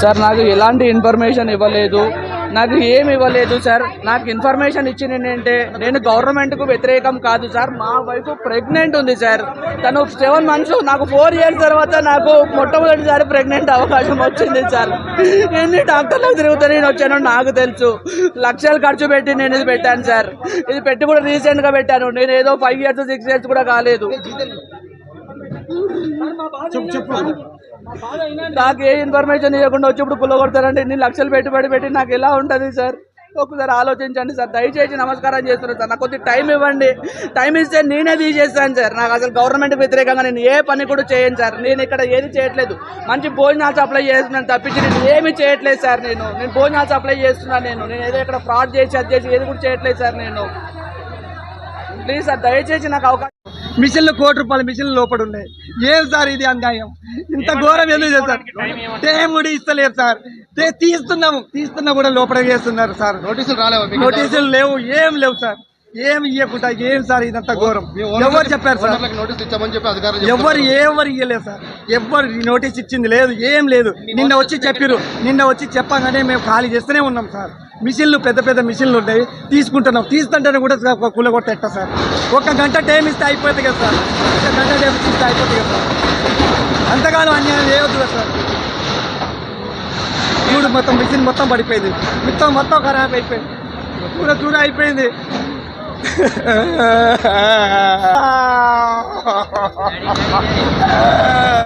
Sir నాకు ఎలాంటి information ఇవ్వలేదు. నాకు ఏమి ఇవ్వలేదు సార్. నాకు ఇన్ఫర్మేషన్ ఇచ్చింది ఏంటంటే నేను గవర్నమెంట్కు వ్యతిరేకం కాదు సార్. మా వైఫ్ ప్రెగ్నెంట్ ఉంది సార్. తను సెవెన్ మంత్స్ నాకు ఫోర్ ఇయర్స్ తర్వాత నాకు మొట్టమొదటిసారి ప్రెగ్నెంట్ అవకాశం వచ్చింది సార్. ఎన్ని డాక్టర్లకు తిరుగుతూ నేను వచ్చాను నాకు తెలుసు. లక్షలు ఖర్చు పెట్టి నేను ఇది పెట్టాను సార్. ఇది పెట్టి కూడా రీసెంట్గా పెట్టాను. నేను ఏదో ఫైవ్ ఇయర్స్ సిక్స్ ఇయర్స్ కూడా కాలేదు. నాకు ఏ ఇన్ఫర్మేషన్ ఇవ్వకుండా వచ్చి ఇప్పుడు పుల్లగొడతారంటే ఇన్ని లక్షలు పెట్టుబడి పెట్టి నాకు ఎలా ఉంటుంది సార్ ఒకసారి ఆలోచించండి సార్ దయచేసి నమస్కారం చేస్తున్నాను సార్ నాకు కొద్ది టైం ఇవ్వండి. టైం ఇస్తే నేనే తీసేస్తాను సార్ నాకు అసలు గవర్నమెంట్ వ్యతిరేకంగా నేను ఏ పని కూడా చేయను సార్ నేను ఇక్కడ ఏది చేయట్లేదు. మంచి భోజనాలు సప్లై చేస్తున్నాను తప్పించి నేను ఏమి చేయట్లేదు సార్ నేను. నేను భోజనాలు సప్లై చేస్తున్నాను నేను. నేను ఏదో ఇక్కడ ఫ్రాడ్ చేసి అది చేసి ఏది కూడా చేయట్లేదు సార్ నేను. ప్లీజ్ సార్ దయచేసి నాకు అవకాశం మిషన్లు కోటి రూపాయల మిషన్లు లోపల ఉన్నాయి ఏం సార్ ఇది అన్యాయం? ఇంత ఘోరం ఎందుకు చేస్తారు టైం కూడా ఇస్తలేరు సార్. తీస్తున్నాము. తీస్తున్నా కూడా లోపల చేస్తున్నారు సార్. నోటీసులు రాలేవా నోటీసులు లేవు ఏం లేవు సార్. ఏం ఇవ్వకుండా ఏం సార్ ఇదంతా ఘోరం. ఎవరు చెప్పారు సార్? ఎవరు ఎవరు ఇవ్వలేదు సార్. ఎవరు నోటీస్ ఇచ్చింది లేదు ఏం లేదు. నిన్న వచ్చి చెప్పిరు. నిన్న వచ్చి చెప్పగానే మేము ఖాళీ చేస్తూనే ఉన్నాం సార్. మిషన్లు పెద్ద పెద్ద మిషన్లు ఉన్నాయి తీసుకుంటున్నాం. తీస్తుంటేనే కూడా కూల కొట్టేట సార్. ఒక గంట టైం ఇస్తే అయిపోతుంది కదా సార్. ఒక గంట టైం ఇస్తే అయిపోతుంది కదా సార్. అంతగానో అన్యాయం చేయవద్దు కదా సార్. చూడు మొత్తం మిషన్ మొత్తం పడిపోయింది. మొత్తం మొత్తం ఖరాబ్ అయిపోయింది. చూడ చూడ అయిపోయింది.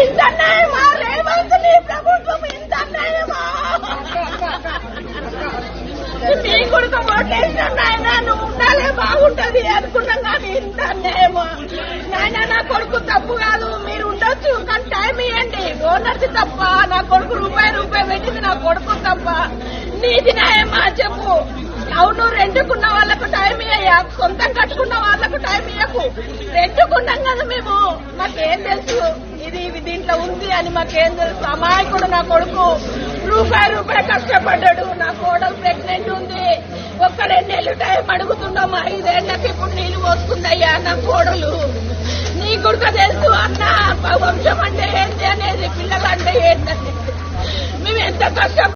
ఇంత అన్యాయమా? రేవంత్ నీ ప్రభుత్వం ఇంత అన్యాయమా? నీ ఓటేసిన నాయన నువ్వు ఉండాలే బాగుంటది అనుకున్నాం కానీ ఇంత అన్యాయమా? నాయన నా కొడుకు తప్పు కాదు మీరు ఉండొచ్చు కానీ టైం ఇవ్వండి ఓనర్ది తప్ప నా కొడుకు రూపాయి రూపాయి పెట్టింది నా కొడుకు తప్ప. నీది న్యాయమా చెప్పు. అవును రెండుకున్న వాళ్ళకు టైం ఇయ్యా సొంతం కట్టుకున్న వాళ్ళకు టైం ఇయ్యకు. రెండుకున్నాం కదా మేము. మాకేం తెలుసు? ఇది ఇది దీంట్లో ఉంది అని మాకేం తెలుసు? అమాయకుడు నా కొడుకు. రూపాయి రూపాయి కష్టపడ్డాడు. నా కోడలు ప్రెగ్నెంట్ రెండేళ్ళు అడుగుతున్నామా? ఐదేళ్ళకి ఇప్పుడు నీళ్ళు పోస్తుందయ్యా నా కోడలు? నీ కొడుకు తెలుసు అన్న వంశం అంటే ఏంటి అనేది పిల్లలు అంటే ఏంటని మేము ఎంత కష్టం